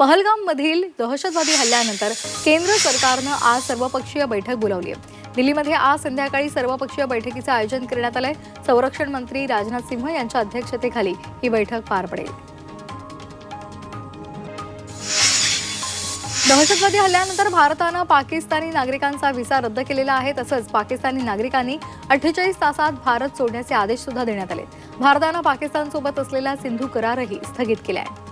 पहलगाममधील दहशतवादी हल्ल्यानंतर केंद्र सरकारनं आज सर्वपक्षीय बैठक बोलावली आहे. दिल्लीमध्ये आज संध्याकाळी सर्वपक्षीय बैठकीचं आयोजन करण्यात आलंय. संरक्षण मंत्री राजनाथ सिंह यांच्या अध्यक्षतेखाली ही बैठक पार पडेल. दहशतवादी हल्ल्यानंतर भारतानं पाकिस्तानी नागरिकांचा व्हिसा रद्द केलेला आहे. तसंच पाकिस्तानी नागरिकांनी अठ्ठेचाळीस तासात भारत सोडण्याचे आदेश सुद्धा देण्यात आले. भारतानं पाकिस्तानसोबत असलेला सिंधू करारही स्थगित केला आहे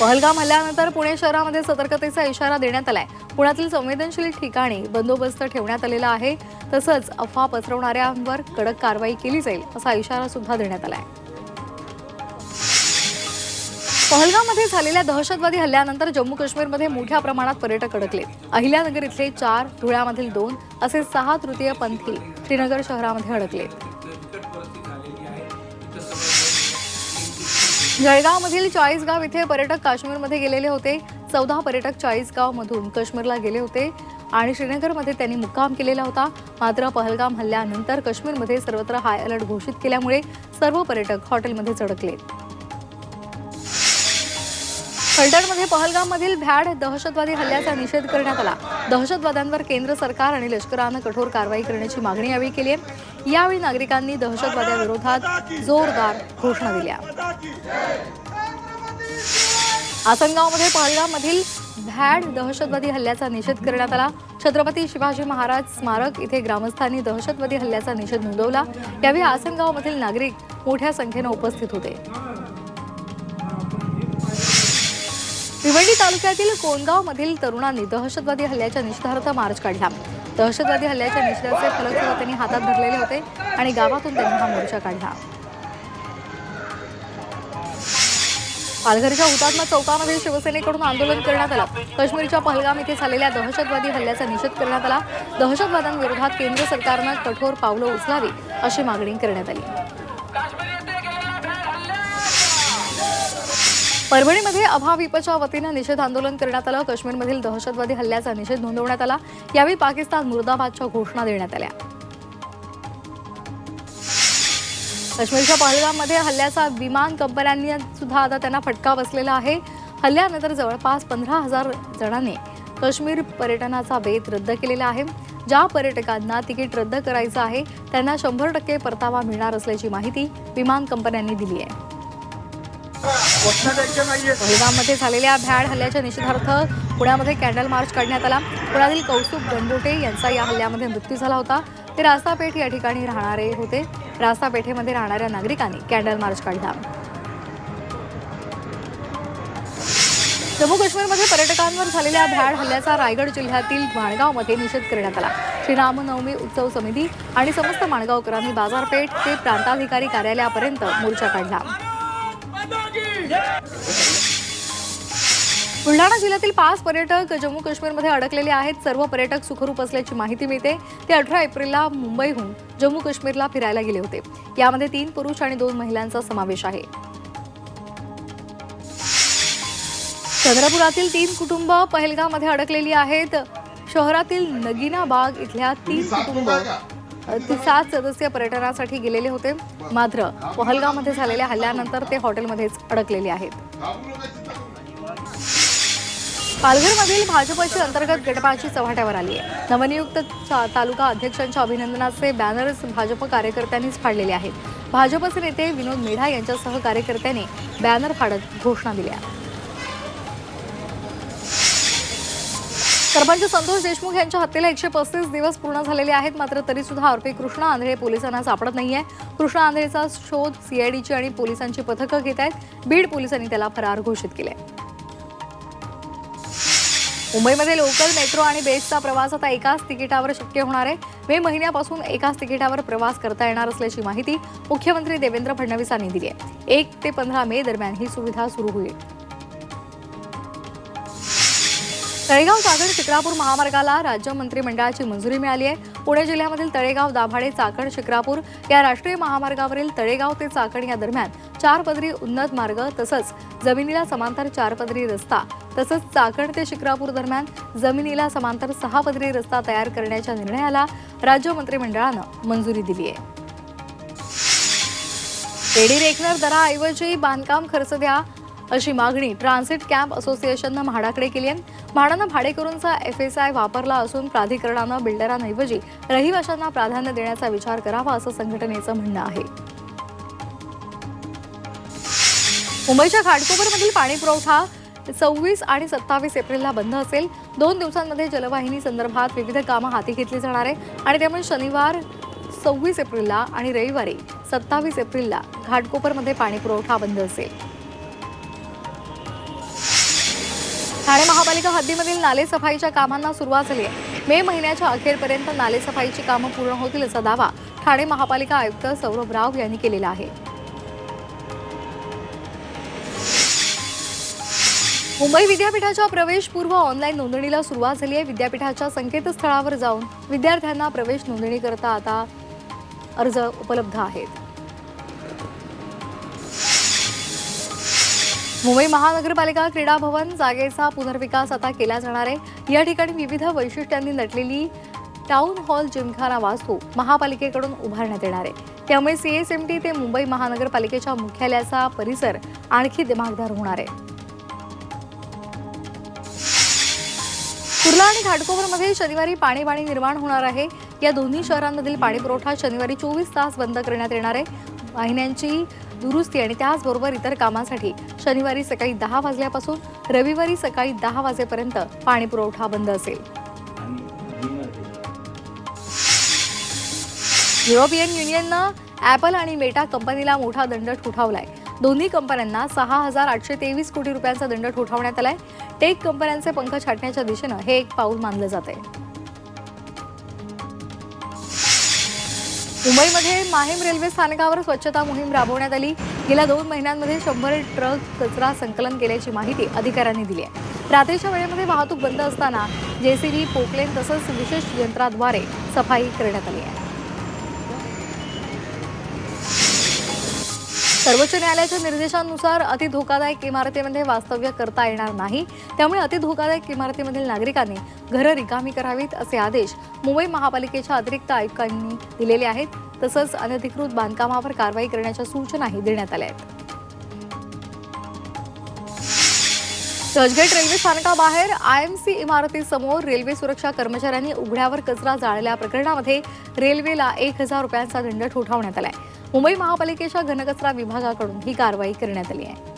पहलगाम हल्ल्यानंतर पुणे शहरामध्ये सतर्कतेचा इशारा देण्यात आलाय. पुण्यातील संवेदनशील ठिकाणी बंदोबस्त ठेवण्यात आलेला आहे. तसंच अफवा पसरवणाऱ्यांवर कडक कारवाई केली जाईल असा इशारा सुद्धा देण्यात आलाय. पहलगाममध्ये झालेल्या दहशतवादी हल्ल्यानंतर जम्मू काश्मीरमध्ये मोठ्या प्रमाणात पर्यटक अडकले अहिल्यानगर इथले चार धुळ्यामधील दोन असे सहा तृतीय पंथी श्रीनगर शहरामध्ये अडकले जळगावमधील चाळीसगाव इथे पर्यटक काश्मीरमध्ये गेलेले होते. चौदा पर्यटक चाळीसगावमधून काश्मीरला गेले होते आणि श्रीनगरमध्ये त्यांनी मुक्काम केलेला होता. मात्र पहलगाम हल्ल्यानंतर काश्मीरमध्ये सर्वत्र हाय अलर्ट घोषित केल्यामुळे सर्व पर्यटक हॉटेलमध्ये अडकले फलटणमध्ये पहलगाममधील भ्याड दहशतवादी हल्ल्याचा निषेध करण्यात आला. दहशतवाद्यांवर केंद्र सरकार आणि लष्करानं कठोर कारवाई करण्याची मागणी यावेळी केली आहे. यावेळी नागरिकांनी दहशतवाद्याविरोधात जोरदार घोषणा दिल्या. आसनगावमध्ये पहलगाममधील भॅड दहशतवादी हल्ल्याचा निषेध करण्यात आला. छत्रपती शिवाजी महाराज स्मारक इथे ग्रामस्थांनी दहशतवादी हल्ल्याचा निषेध नोंदवला. यावेळी आसनगावमधील नागरिक मोठ्या संख्येनं उपस्थित होते. भिवंडी तालुक्यातील कोणगावमधील तरुणांनी दहशतवादी हल्ल्याच्या निषेधार्थ मार्च काढला. दहशतवादी हल्ल्याच्या निषेधाचे फलक सुद्धा त्यांनी हातात धरलेले होते आणि गावातून त्यांनी हा मोर्चा काढला. पालघरच्या हुतात्मा चौकामध्ये शिवसेनेकडून आंदोलन करण्यात आलं. काश्मीरच्या पहलगाम इथे झालेल्या दहशतवादी हल्ल्याचा निषेध करण्यात आला. दहशतवाद्यांविरोधात केंद्र सरकारनं कठोर पावलं उचलावी अशी मागणी करण्यात आली. परभणीमध्ये अभाविपच्या वतीनं निषेध आंदोलन करण्यात आलं. काश्मीरमधील दहशतवादी हल्ल्याचा निषेध नोंदवण्यात आला. यावेळी पाकिस्तान मुर्दाबादच्या घोषणा देण्यात आल्या. काश्मीरच्या पहलगाममध्ये हल्ल्याचा विमान कंपन्यांनी सुद्धा आता त्यांना फटका बसलेला आहे. हल्ल्यानंतर जवळपास पंधरा हजार जणांनी काश्मीर पर्यटनाचा बेत रद्द केलेला आहे. ज्या पर्यटकांना तिकीट रद्द करायचं आहे त्यांना शंभर टक्के परतावा मिळणार असल्याची माहिती विमान कंपन्यांनी दिली आहे. पहलगाममध्ये झालेल्या भ्याड हल्ल्याच्या निषेधार्थ पुण्यामध्ये कॅन्डल मार्च काढण्यात आला. पुण्यातील कौस्तुभ गंडोटे यांचा या हल्ल्यामध्ये मृत्यू झाला होता. ते रास्तापेठ या ठिकाणी राहणारे होते. रास्तापेठेमध्ये राहणाऱ्या नागरिकांनी कॅन्डल मार्च काढला. जम्मू काश्मीरमध्ये पर्यटकांवर झालेल्या भ्याड हल्ल्याचा रायगड जिल्ह्यातील माणगावमध्ये निषेध करण्यात आला. श्रीरामनवमी उत्सव समिती आणि समस्त माणगावकरांनी बाजारपेठ ते प्रांताधिकारी कार्यालयापर्यंत मोर्चा काढला. बुलढाणा जिल्ह्यातील पाच पर्यटक जम्मू काश्मीरमध्ये अडकलेले आहेत. सर्व पर्यटक सुखरूप असल्याची माहिती मिळते. ते अठरा एप्रिलला मुंबईहून जम्मू काश्मीरला फिरायला गेले होते. यामध्ये तीन पुरुष आणि दोन महिलांचा समावेश आहे. चंद्रपुरातील तीन कुटुंब पहलगाममध्ये अडकलेली आहेत. शहरातील नगीना बाग इथल्या तीन कुटुंब ते सात सदस्य पर्यटनासाठी गेलेले होते. मात्र पहलगावमध्ये झालेल्या हल्ल्यानंतर ते हॉटेलमध्येच अडकलेले आहेत. पालघरमधील भाजपची अंतर्गत गटबाजी चव्हाट्यावर आली आहे. नवनियुक्त तालुका अध्यक्षांच्या अभिनंदनाचे बॅनर्स भाजप कार्यकर्त्यांनीच फाडलेले आहेत. भाजपचे नेते विनोद मेढा यांच्यासह कार्यकर्त्यांनी बॅनर फाडत घोषणा दिल्या. सरपंच संतोष देशमुख यांच्या हत्येला एकशे पस्तीस दिवस पूर्ण झालेले आहेत. मात्र तरी सुद्धा आरोपी कृष्णा आंधळे पोलिसांना सापडत नाहीये. कृष्णा आंधळेचा शोध सीआयडीची आणि पोलिसांची पथकं घेत आहेत. बीड पोलिसांनी त्याला फरार घोषित केले मुंबईमध्ये लोकल मेट्रो आणि बेस्टचा प्रवास आता एकाच तिकिटावर शक्य होणार आहे. मे महिन्यापासून एकाच तिकिटावर प्रवास करता येणार असल्याची माहिती मुख्यमंत्री देवेंद्र फडणवीसांनी दिली आहे एक ते पंधरा मे दरम्यान ही सुविधा सुरू होईल. तळेगाव चाकण शिक्रापूर महामार्गाला राज्य मंत्रिमंडळाची मंजुरी मिळाली आहे. पुणे जिल्ह्यामधील तळेगाव दाभाडे चाकण शिक्रापूर या राष्ट्रीय महामार्गावरील तळेगाव ते चाकण या दरम्यान चार पदरी उन्नत मार्ग तसंच जमिनीला समांतर चार पदरी रस्ता तसंच चाकण ते शिक्रापूर दरम्यान जमिनीला समांतर सहा पदरी रस्ता तयार करण्याच्या निर्णयाला राज्य मंत्रिमंडळानं मंजुरी दिली आहे. रेडी रेखनर दराऐवजी बांधकाम खर्च द्या अशी मागणी ट्रान्झिट कॅम्प असोसिएशननं म्हाडाकडे केली आहे. म्हाडानं भाडेकरूंचा एफ एस आय वापरला असून प्राधिकरणानं बिल्डरांऐवजी रहिवाशांना प्राधान्य देण्याचा विचार करावा असं संघटनेचं म्हणणं आहे. मुंबईच्या घाटकोपरमधील पाणी पुरवठा सव्वीस आणि सत्तावीस एप्रिलला बंद असेल. दोन दिवसांमध्ये जलवाहिनी संदर्भात विविध कामं हाती घेतली जाणार आहे आणि त्यामुळे शनिवार सव्वीस एप्रिलला आणि रविवारी सत्तावीस एप्रिलला घाटकोपरमध्ये पाणी पुरवठा बंद असेल. ठाणे महापालिका हद्दीमधील नालेसफाईच्या कामांना सुरुवात झाली आहे. मे महिन्याच्या अखेरपर्यंत नालेसफाईची कामं पूर्ण होतील असा दावा ठाणे महापालिका आयुक्त सौरभ राव यांनी केलेला आहे. मुंबई विद्यापीठाच्या प्रवेशपूर्व ऑनलाईन नोंदणीला सुरुवात झाली आहे. विद्यापीठाच्या संकेतस्थळावर जाऊन विद्यार्थ्यांना प्रवेश नोंदणीकरता आता अर्ज उपलब्ध आहेत. मुंबई महानगरपालिका क्रीडा भवन जागेचा पुनर्विकास आता केला जाणार आहे. या ठिकाणी विविध वैशिष्ट्यांनी नटलेली टाउन हॉल जिमखाना वास्तू महापालिकेकडून उभारण्यात येणार आहे. त्यामुळे सीएसएमटी ते मुंबई महानगरपालिकेच्या मुख्यालयाचा परिसर आणखी दिमागदार होणार आहे. कुर्ला आणि घाटकोपरमध्ये शनिवारी पाणीबाणी निर्माण होणार आहे. या दोन्ही शहरांमधील पाणीपुरवठा शनिवारी चोवीस तास बंद करण्यात येणार आहे. वाहिन्यांची दुरुस्ती आणि त्याचबरोबर इतर कामांसाठी शनिवारी सकाळी दहा वाजल्यापासून रविवारी सकाळी दहा वाजेपर्यंत पाणी पुरवठा बंद असेल. युरोपियन युनियननं ॲपल आणि मेटा कंपनीला मोठा दंड ठोठावलाय. दोन्ही कंपन्यांना सहा हजार आठशे तेवीस कोटी रुपयांचा दंड ठोठावण्यात आलाय. टेक कंपन्यांचे पंख छाटण्याच्या दिशेनं हे एक पाऊल मानलं जात आहे मुंबईमध्ये माहीम रेल्वे स्थानकावर स्वच्छता मोहीम राबवण्यात आली. गेल्या दोन महिन्यांमध्ये शंभर ट्रक कचरा संकलन केल्याची माहिती अधिकाऱ्यांनी दिली आहे. रात्रीच्या वेळेमध्ये वाहतूक बंद असताना जेसीबी पोकलेन तसंच विशेष यंत्राद्वारे सफाई करण्यात आली आहे. सर्वोच्च न्यायालयाच्या निर्देशानुसार अति धोकादायक इमारतीमध्ये वास्तव्य करता येणार नाही. त्यामुळे अति धोकादायक इमारतीमधील नागरिकांनी घरं रिकामी करावीत असे आदेश मुंबई महापालिकेच्या अतिरिक्त आयुक्तांनी दिलेले आहेत. तसंच अनधिकृत बांधकामावर कारवाई करण्याच्या सूचनाही देण्यात आल्या आहेत. चर्चगेट रेल्वे स्थानकाबाहेर आयएमसी इमारतीसमोर रेल्वे सुरक्षा कर्मचाऱ्यांनी उघड्यावर कचरा जाळल्या प्रकरणामध्ये रेल्वेला एक हजार रुपयांचा दंड ठोठावण्यात आलाय. मुंबई महापालिकेच्या घनकचरा विभागाकडून ही कारवाई करण्यात आली आहे.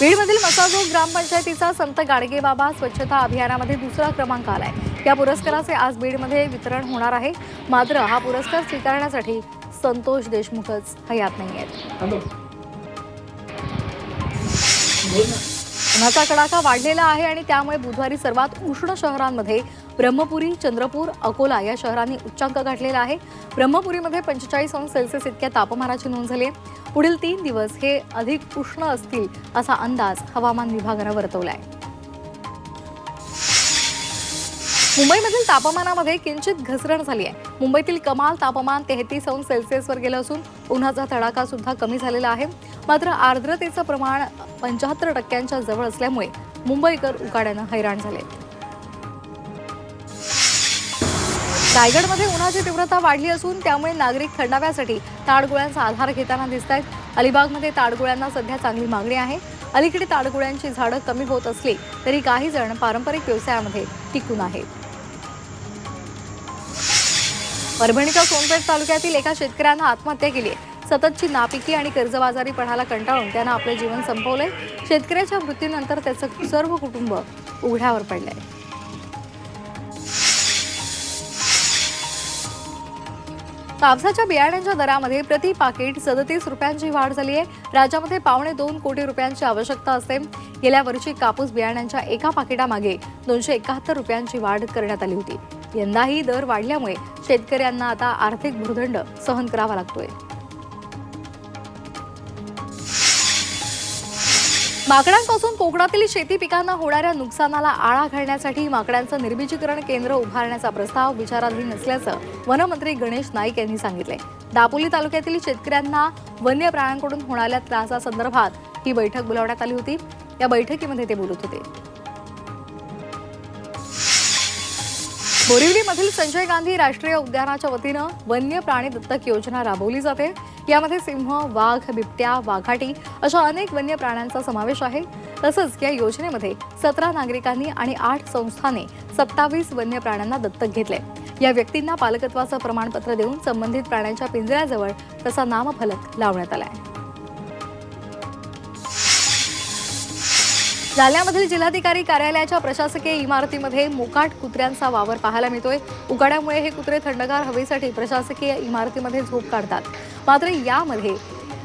बीडमधील मसाजो ग्रामपंचायतीचा संत गाडगेबाबा स्वच्छता अभियानामध्ये दुसरा क्रमांक आलाय. या पुरस्काराचे आज बीडमध्ये वितरण होणार आहे. मात्र हा पुरस्कार स्वीकारण्यासाठी संतोष देशमुखच हयात नाही आहेत उन्हाचा कडाका वाढलेला आहे आणि त्यामुळे बुधवारी सर्वात उष्ण शहरांमध्ये ब्रह्मपुरी चंद्रपूर अकोला या शहरांनी उच्चांक गाठलेला आहे. ब्रह्मपुरीमध्ये पंचेचाळीस अंश सेल्सिअस इतक्या तापमानाची नोंद झाली आहे. पुढील तीन दिवस हे अधिक उष्ण असतील असा अंदाज हवामान विभागानं वर्तवला आहे मुंबईमधील तापमानामध्ये किंचित घसरण झाली आहे. मुंबईतील कमाल तापमान तेहतीस अंश सेल्सिअसवर गेलं असून उन्हाचा तडाखा सुद्धा कमी झालेला आहे. मात्र आर्द्रतेचं प्रमाण पंच्याहत्तर टक्क्यांच्या जवळ असल्यामुळे मुंबईकर उकाड्यानं हैराण झाले. रायगडमध्ये उन्हाची तीव्रता वाढली असून त्यामुळे नागरिक थंडाव्यासाठी ताडगोळ्यांचा आधार घेताना दिसत आहेत अलिबागमध्ये ताडगोळ्यांना सध्या चांगली मागणी आहे. अलीकडे ताडगोळ्यांची झाडं कमी होत असली तरी काही जण पारंपरिक व्यवसायामध्ये टिकून आहेत. परभणीच्या सोनपेठ तालुक्यातील एका शेतकऱ्यानं आत्महत्या केली आहे. सततची नापिकी आणि कर्जबाजारीपणाला कंटाळून त्यानं आपलं जीवन संपवलंय. शेतकऱ्याच्या मृत्यूनंतर त्याचं सर्व कुटुंब उघड्यावर पडलंय. कापसाच्या बियाण्यांच्या दरामध्ये प्रति पाकिट सदतीस रुपयांची वाढ झाली आहे. राज्यामध्ये पावणे दोन कोटी रुपयांची आवश्यकता असते. गेल्या वर्षी कापूस बियाण्यांच्या एका पाकिटामागे दोनशे एकाहत्तर रुपयांची वाढ करण्यात आली होती. यंदाही दर वाढल्यामुळे शेतकऱ्यांना आता आर्थिक भूर्दंड सहन करावा लागतोय. माकडांपासून कोकणातील शेती पिकांना होणाऱ्या नुकसानाला आळा घालण्यासाठी माकडांचं निर्बीजीकरण केंद्र उभारण्याचा प्रस्ताव विचाराधीन असल्याचं वनमंत्री गणेश नाईक यांनी सांगितले. दापोली तालुक्यातील शेतकऱ्यांना वन्य प्राण्यांकडून होणाऱ्या त्रासासंदर्भात ही बैठक बोलावण्यात आली होती. या बैठकीमध्ये ते बोलत होते. बोरिवलीमधील संजय गांधी राष्ट्रीय उद्यानाच्या वतीनं वन्य प्राणी दत्तक योजना राबवली जाते. यामध्ये सिंह वाघ बिबट्या वाघाटी अशा अनेक वन्य प्राण्यांचा समावेश आहे. तसंच या योजनेमध्ये सतरा नागरिकांनी आणि आठ संस्थांनी सत्तावीस वन्य प्राण्यांना दत्तक घेतले या व्यक्तींना पालकत्वाचं प्रमाणपत्र देऊन संबंधित प्राण्यांच्या पिंजऱ्याजवळ तसा नामफलक लावण्यात आला आहे जालन्यामधील जिल्हाधिकारी कार्यालयाच्या प्रशासकीय इमारतीमध्ये मोकाट कुत्र्यांचा वावर पाहायला मिळतोय. उकाड्यामुळे हे कुत्रे थंडगार हवेसाठी प्रशासकीय इमारतीमध्ये झोप काढतात. मात्र यामध्ये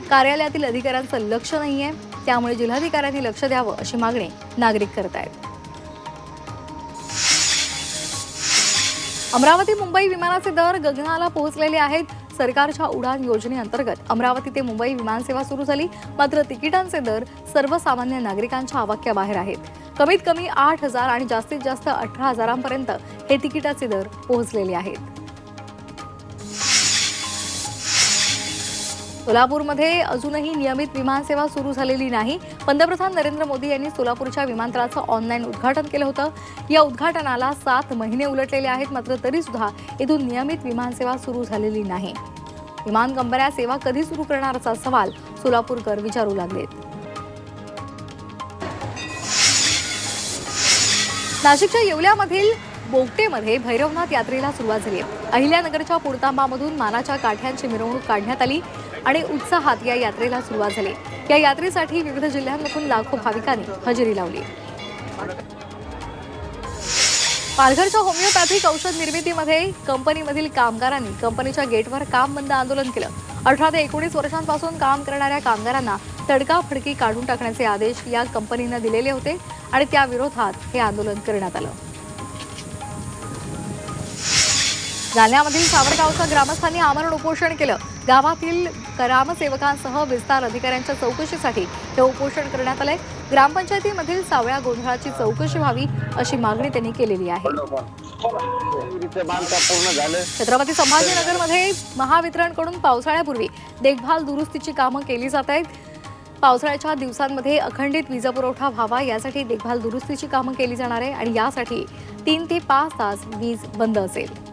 कार्यालयातील अधिकाऱ्यांचं लक्ष नाहीये. त्यामुळे जिल्हाधिकाऱ्यांनी लक्ष द्यावं अशी मागणी नागरिक करत आहेत. अमरावती मुंबई विमानाचे दर गगनाला पोहोचलेले आहेत. सरकारच्या उडान योजनेअंतर्गत अमरावती ते मुंबई विमानसेवा सुरू झाली. मात्र तिकिटांचे दर सर्वसामान्य नागरिकांच्या आवाक्याबाहेर आहेत. कमीत कमी आठ हजार आणि जास्तीत जास्त अठरा हजारांपर्यंत हे तिकिटाचे दर पोहोचलेले आहेत. सोलापूरमध्ये अजूनही नियमित विमानसेवा सुरू झालेली नाही. पंतप्रधान नरेंद्र मोदी यांनी सोलापूरच्या विमानतळाचं ऑनलाईन उद्घाटन केलं होतं. या उद्घाटनाला सात महिने उलटलेले आहेत मात्र तरी सुद्धा इथून नियमित विमानसेवा सुरू झालेली नाही. विमान कंपन्या सेवा कधी सुरू करणारचा सवाल सोलापूरकर विचारू लागलेत. नाशिकच्या येवल्यामधील बोगटेमध्ये भैरवनाथ यात्रेला सुरुवात झाली आहे. अहिल्यानगरच्या पुरतांबामधून मानाच्या काठ्यांची मिरवणूक काढण्यात आली. आणि उत्साहात या यात्रेला सुरुवात झाली. या यात्रेसाठी विविध जिल्ह्यांमधून लाखो भाविकांनी हजेरी लावली. पालघरच्या होमिओपॅथिक औषध निर्मितीमध्ये कंपनीमधील कामगारांनी कंपनीच्या गेटवर काम बंद आंदोलन केलं. अठरा ते एकोणीस वर्षांपासून काम करणाऱ्या कामगारांना तडकाफडकी काढून टाकण्याचे आदेश या कंपनीनं दिलेले होते आणि त्या विरोधात हे आंदोलन करण्यात आलं. जालन्यामधील सावरगावच्या ग्रामस्थांनी आमरण उपोषण केलं. गावातील ग्रामसेवकांसह विस्तार अधिकाऱ्यांच्या चौकशीसाठी हे उपोषण करण्यात आलंय. ग्रामपंचायतीमधील सावळ्या गोंधळाची चौकशी व्हावी अशी मागणी त्यांनी केलेली आहे. छत्रपती संभाजीनगरमध्ये महावितरणकडून पावसाळ्यापूर्वी देखभाल दुरुस्तीची कामं केली जात आहेत. पावसाळ्याच्या दिवसांमध्ये अखंडित वीजपुरवठा व्हावा यासाठी देखभाल दुरुस्तीची कामं केली जाणार आहे आणि यासाठी तीन ते पाच तास वीज बंद असेल.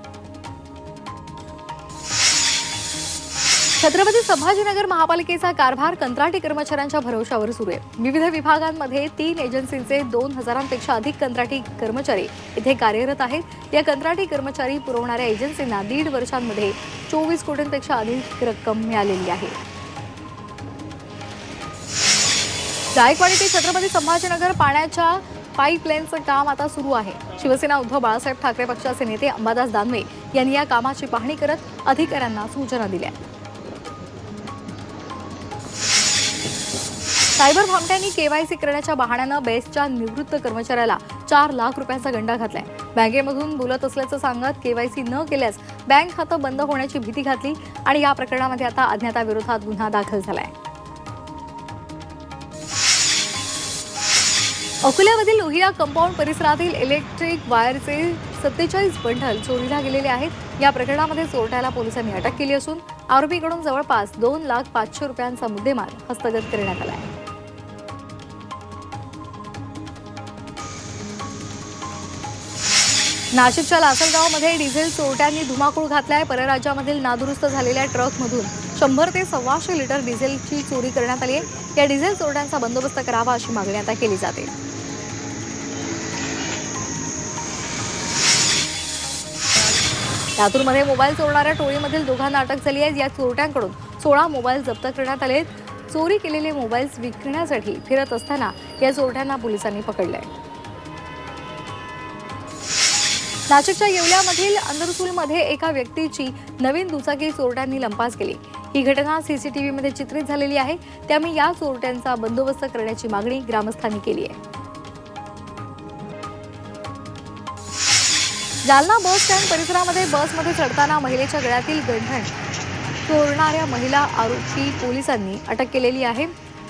छत्रपती संभाजीनगर महापालिकेचा कारभार कंत्राटी कर्मचाऱ्यांच्या भरवशावर सुरू आहे. विविध विभागांमध्ये तीन एजन्सींचे दोन हजारांपेक्षा अधिक कंत्राटी कर्मचारी इथे कार्यरत आहेत. या कंत्राटी कर्मचारी पुरवणाऱ्या एजन्सींना दीड वर्षांमध्ये चोवीस कोटींपेक्षा अधिक रक्कम मिळालेली आहे. जायकवाडी ते छत्रपती संभाजीनगर पाण्याच्या पाईपलाईनचं काम आता सुरू आहे. शिवसेना उद्धव बाळासाहेब ठाकरे पक्षाचे नेते अंबादास दानवे यांनी या कामाची पाहणी करत अधिकाऱ्यांना सूचना दिल्या. सायबर भामट्यांनी केवायसी करण्याच्या बहाण्यानं बेस्टच्या निवृत्त कर्मचाऱ्याला चार लाख रुपयांचा गंडा घातलाय. बँकेमधून बोलत असल्याचं सांगत केवायसी न केल्यास बँक खातं बंद होण्याची भीती घातली आणि या प्रकरणामध्ये आता अज्ञाताविरोधात गुन्हा दाखल झालाय. अकोल्यामधील लोहिया कंपाऊंड परिसरातील इलेक्ट्रिक वायरचे सत्तेचाळीस बंडल चोरीला गेलेले आहेत. या प्रकरणामध्ये चोरट्याला पोलिसांनी अटक केली असून आरोपीकडून जवळपास दोन लाख पाचशे रुपयांचा मुद्देमाल हस्तगत करण्यात आला आहे नाशिकच्या लासलगावमध्ये डिझेल चोरट्यांनी धुमाकूळ घातलाय. परराज्यामधील नादुरुस्त झालेल्या ट्रकमधून शंभर ते सव्वाशे लिटर डिझेलची चोरी करण्यात आली आहे. या डिझेल चोरट्यांचा बंदोबस्त करावा अशी मागणी आता केली जाते. लातूरमध्ये मोबाईल चोरणाऱ्या टोळीमधील दोघांना अटक झाली आहे. या चोरट्यांकडून सोळा मोबाईल जप्त करण्यात आले चोरी केलेले मोबाईल्स विकण्यासाठी फिरत असताना या चोरट्यांना पोलिसांनी पकडलंय. नाशिकच्या येवल्यामधील अंदरसूलमध्ये एका व्यक्तीची नवीन दुचाकी चोरट्यांनी लंपास केली. ही घटना सीसीटीव्हीमध्ये चित्रित झालेली आहे. त्यामुळे या चोरट्यांचा बंदोबस्त करण्याची मागणी ग्रामस्थांनी केली आहे. जालना बस स्टँड परिसरामध्ये बसमध्ये चढताना महिलेच्या गळ्यातील गंठण. चोरणाऱ्या महिला आरोपी पोलिसांनी अटक केलेली आहे.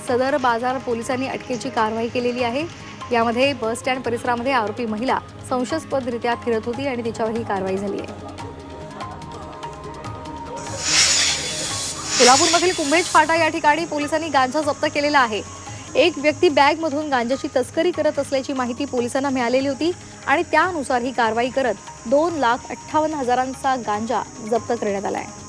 सदर बाजार पोलिसांनी अटकेची कारवाई केलेली आहे. यामध्ये बस स्टँड परिसरामध्ये आरोपी महिला संशयास्पदरित्या फिरत होती आणि तिच्यावर ही कारवाई झाली आहे. सोलापूरमधील कुंभेज फाटा या ठिकाणी पोलिसांनी गांजा जप्त केलेला आहे. एक व्यक्ती बॅगमधून गांजाची तस्करी करत असल्याची माहिती पोलिसांना मिळालेली होती आणि त्यानुसार ही कारवाई करत दोन लाख अठ्ठावन्न हजारांचा गांजा जप्त करण्यात आला आहे.